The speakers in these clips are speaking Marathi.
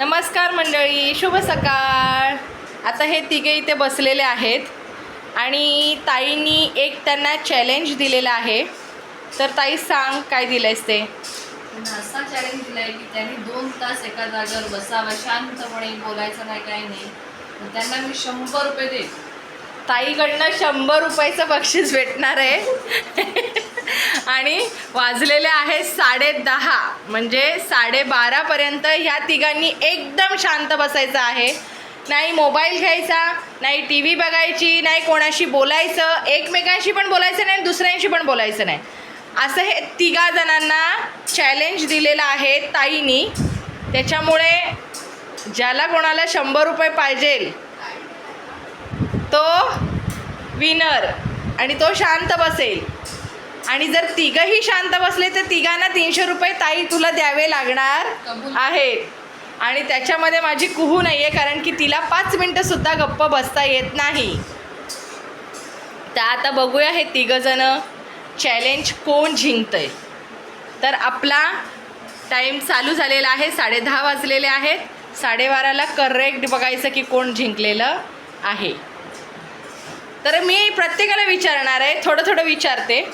नमस्कार मंडळी शुभ सकाळ. आता हे तिघे इथे बसलेले आहेत आणि ताईंनी एक त्यांना चॅलेंज दिलेलं आहे. तर ताई सांग काय दिलंयस ते? त्यांना असा चॅलेंज दिलाय की त्यांनी दोन तास एका जागेवर बसावं शांतपणे बोलायचं नाही काही नाही. त्यांना मी शंभर रुपये देईन. ताईकडनं शंभर रुपयाचं बक्षीस भेटणार आहे. आणि वाजलेले आहे साडे दहा म्हणजे साडेबारापर्यंत ह्या तिघांनी एकदम शांत बसायचं आहे. नाही मोबाईल घ्यायचा नाही टी व्ही बघायची नाही कोणाशी बोलायचं एकमेकांशी पण बोलायचं नाही आणि दुसऱ्यांशी पण बोलायचं नाही. असं हे तिघा जणांना चॅलेंज दिलेलं आहे ताईनी. त्याच्यामुळे ज्याला कोणाला शंभर रुपये पाहिजे तो विनर आणि तो शांत बसेल. आणि जर तिघही शांत बसले तर तिघांना तीनशे रुपये ताई तुला द्यावे लागणार. आहेत. आणि त्याच्यामध्ये माझी कुहू नाही आहे कारण की तिला पाच मिनटंसुद्धा गप्प बसता येत नाही. तर आता बघूया हे तिघंजणं चॅलेंज कोण जिंकतंय. तर आपला टाईम चालू झालेला आहे साडेदहा वाजलेले आहेत. साडेबाराला करेक्ट बघायचं की कोण जिंकलेलं आहे. तर मी प्रत्येकाला विचारणार आहे थोडं थोडं विचारते.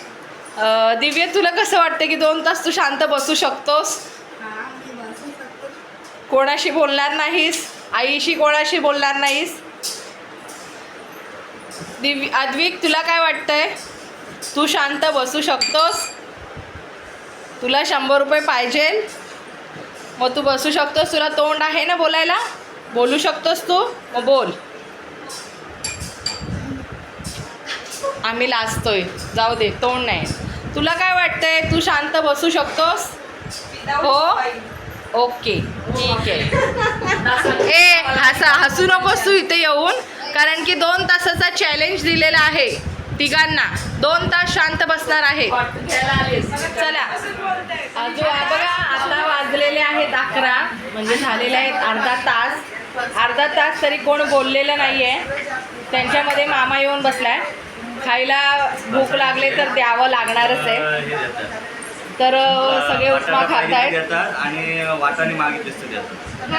दिव्य तुला कसं वाटतं की दोन तास तू शांत बसू शकतोस? कोणाशी बोलणार नाहीस? आईशी कोणाशी बोलणार नाहीस? दिव्य अद्विक तुला काय वाटतंय? तू शांत बसू शकतोस? तुला शंभर रुपये पाहिजे. मग तू बसू शकतोस. तुला तोंड आहे ना बोलायला? बोलू शकतोस तू? मग बोल. आम्ही लाजतोय. जाऊ दे तोंड नाही. तुला काय वाटतंय? तू शांत बसू शकतोस? हो? ओके ठीक आहे. ए हसा हसू नकोस तू इथे येऊन कारण की दोन तासाचा चॅलेंज दिलेला आहे तिघांना. दोन तास शांत बसणार आहे. चला. अजून बघा आता वाजलेले आहेत अकरा. म्हणजे झालेले आहेत अर्धा तास. अर्धा तास तरी कोण बोललेलं नाही आहे त्यांच्यामध्ये मामा येऊन बसलाय. खायला भूक लागले तर द्यावं लागणारच आहे. तर सगळे उपमा खात आहेत आणि मागितले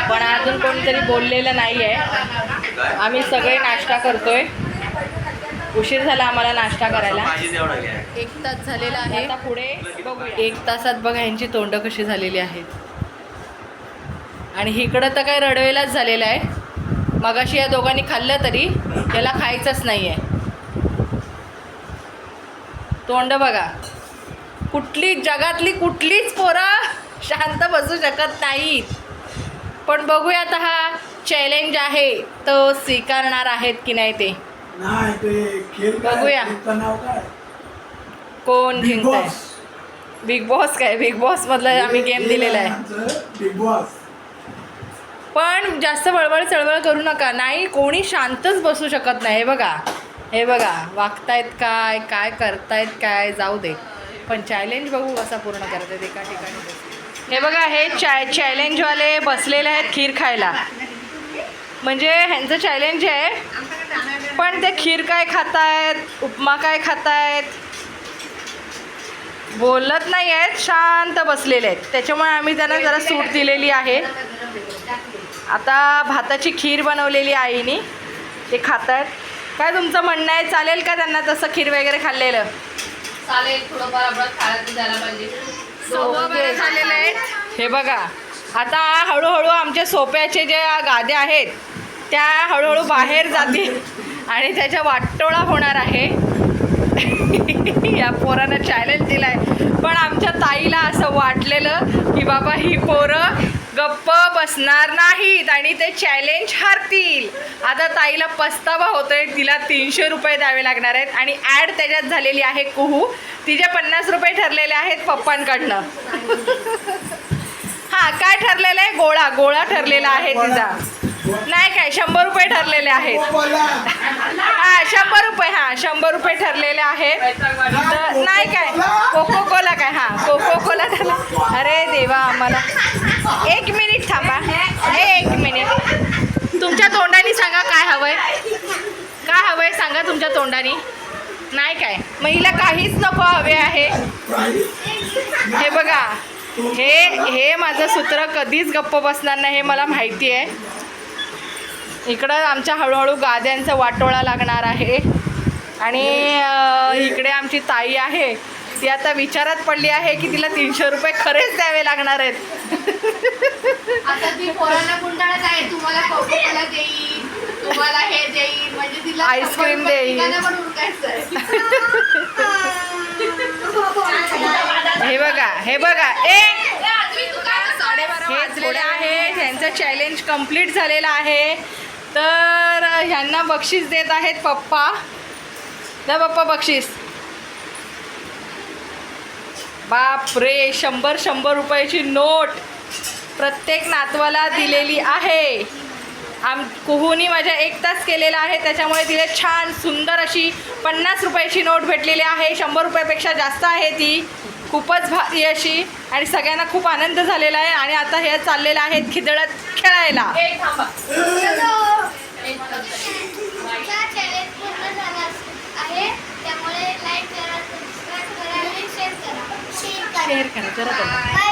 पण अजून कोणीतरी बोललेलं नाही आहे आम्ही सगळे नाश्ता करतोय. उशीर झाला आम्हाला नाश्ता करायला. एक तास झालेला आहे. आता पुढे बघूया. एक तासात बघा यांची तोंड कशी झालेली आहेत. आणि इकडं तर काय रडवेलाच झालेलं आहे. मगाशी या दोघांनी खाल्लं तरी त्याला खायचंच नाही आहे तोंड बघा. कुठली जगातली कुठलीच पोरं शांत बसू शकत नाहीत. पण बघूया आता हा चॅलेंज आहे तो स्वीकारणार आहेत की नाही ते. बघूया. कोण जिंकतंय? बिग बॉस काय? बिग बॉस मधला आम्ही गेम दिलेला आहे. आमचं बिग बॉस पण जास्त वळवळ चळवळ करू नका. नाही कोणी शांतच बसू शकत नाही बघा. हे बघा वागतायत काय काय करतायत काय जाऊ दे. पण चॅलेंज बघू कसा पूर्ण करतायत एका ठिकाणी हे बघा हे चॅ चॅलेंजवाले बसलेले आहेत खीर खायला. म्हणजे ह्यांचं चॅलेंज आहे पण ते खीर काय खातायत उपमा काय खातायत? बोलत नाही आहेत शांत बसलेले आहेत. त्याच्यामुळे आम्ही त्यांना जरा सूट दिलेली आहे. आता भाताची खीर बनवलेली आईनी ते खात आहेत काय तुमचं म्हणणं आहे? चालेल का त्यांना तसं खीर वगैरे खाल्लेलं? चालेल थोडंफार आपण खायला झालेले आहेत हे बघा आता हळूहळू आमच्या सोप्याचे जे गाद्या आहेत त्या हळूहळू बाहेर जातील आणि त्याच्या वाटोळा होणार आहे. या पोरानं चॅलेंज दिलाय. पण आमच्या ताईला असं वाटलेलं की बाबा ही पोरं गप्प बसणार नाहीत आणि ते चॅलेंज हारतील. आता ताईला पस्तावा होतोय तिला तीनशे रुपये द्यावे लागणार आहेत आणि ॲड त्याच्यात झालेली आहे कुहू. तिचे पन्नास रुपये ठरलेले आहेत पप्पांकडनं. हां काय ठरलेलं आहे? गोळा गोळा ठरलेला आहे तिचा. नाही काय शंभर रुपये ठरलेले आहेत. हा शंभर रुपये हा शंभर रुपये ठरलेले आहेत. तर नाही काय कोको कोला काय हा कोको कोला अरे देवा आम्हाला. एक मिनिट थांबा. हे एक मिनिट. तुमच्या तोंडाने सांगा काय हवंय. काय हवंय सांगा तुमच्या तोंडाने. नाही काय मग हिला काहीच नको हवे आहे. हे बघा हे हे माझं सूत्र कधीच गप्प बसणार नाही हे मला माहिती आहे. इकडं आमच्या हळूहळू गाद्यांचा वाटोळा लागणार आहे. आणि इकडे आमची ताई आहे. ती आता विचारात पडली आहे की तिला तीनशे रुपये खरेच द्यावे लागणार आहेत. हे म्हणजे आईस्क्रीम देईल. आहे. हे बघा हे बघा. ए? साडेबारा वाजलेले आहे. त्यांचं चॅलेंज कंप्लीट झालेलं आहे. तर ह्यांना बक्षीस देत आहेत पप्पा. द्या पप्पा बक्षीस. बाप रे शंभर शंभर रुपयाची नोट प्रत्येक नातवाला दिलेली आहे. आम कुहूनी माझ्या एक तास केलेला आहे त्याच्यामुळे तिला छान सुंदर अशी पन्नास रुपयाची नोट भेटलेली आहे. शंभर रुपयापेक्षा जास्त आहे ती. खूपच भारी अशी. आणि सगळ्यांना खूप आनंद झालेला आहे. आणि आता हे चाललेलं आहे खिदळत खेळायला ए, थांबा. एक आमचा चॅलेंज पूर्ण झाला आहे त्यामुळे लाईक करा सबस्क्राईब करा आणि शेअर करा शेअर करा शेअर करा जरा करा. बाय